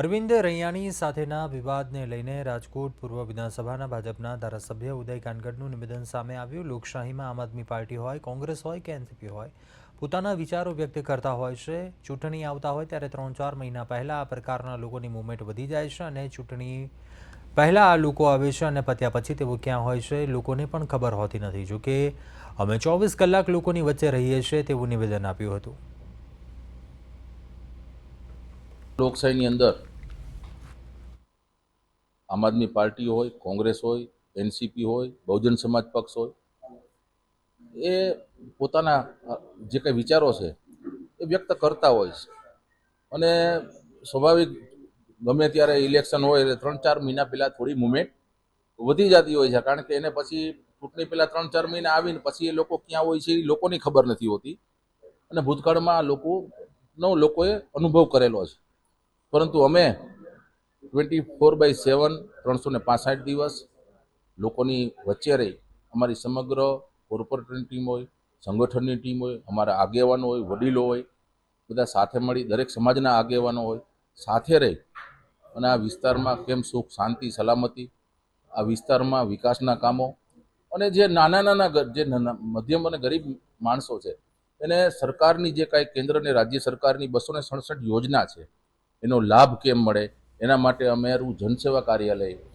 અરવિંદ રૈયાણી સાથેના વિવાદને લઈને રાજકોટ પૂર્વ વિધાનસભાના ભાજપના ધારાસભ્ય ઉદય કાનગડનું નિવેદન સામે આવ્યું. લોકશાહીમાં આમ આદમી પાર્ટી હોય, કોંગ્રેસ હોય કે એનસીપી હોય, પોતાના વિચારો વ્યક્ત કરતા હોય છે. ચૂંટણી આવતા હોય ત્યારે ત્રણ ચાર મહિના પહેલાં આ પ્રકારના લોકોની મૂવમેન્ટ વધી જાય છે અને ચૂંટણી પહેલાં આ લોકો આવે છે અને પત્યા પછી તેઓ ક્યાં હોય છે લોકોને પણ ખબર હોતી નથી. જો કે અમે ચોવીસ કલાક લોકોની વચ્ચે રહીએ છીએ તેવું નિવેદન આપ્યું હતું. લોકશાહીની અંદર આમ આદમી પાર્ટી હોય, કોંગ્રેસ હોય, એનસીપી હોય, બહુજન સમાજ પક્ષ હોય, એ પોતાના જે કંઈ વિચારો છે એ વ્યક્ત કરતા હોય છે. અને સ્વાભાવિક ગમે ત્યારે ઇલેક્શન હોય એટલે ત્રણ ચાર મહિના પહેલાં થોડી મુમેન્ટ વધી જતી હોય છે, કારણ કે એને પછી ચૂંટણી પહેલાં ત્રણ ચાર મહિના આવીને પછી એ લોકો ક્યાં હોય છે એ લોકોની ખબર નથી હોતી. અને ભૂતકાળમાં આ લોકોનો લોકોએ અનુભવ કરેલો છે. પરંતુ અમે ટ્વેન્ટી ફોર બાય સેવન ત્રણસો ને પાસઠ દિવસ લોકોની વચ્ચે રહી. અમારી સમગ્ર કોર્પોરેટરની ટીમ હોય, સંગઠનની ટીમ હોય, અમારા આગેવાનો હોય, વડીલો હોય, બધા સાથે મળી દરેક સમાજના આગેવાનો હોય, સાથે રહી અને આ વિસ્તારમાં કેમ સુખ, શાંતિ, સલામતી, આ વિસ્તારમાં વિકાસના કામો અને જે નાના નાના જે મધ્યમ અને ગરીબ માણસો છે, એને સરકારની જે કાંઈ કેન્દ્ર અને રાજ્ય સરકારની બસો સડસઠ યોજના છે એનો લાભ કેમ મળે? એના માટે અમારું જનસેવા કાર્યાલય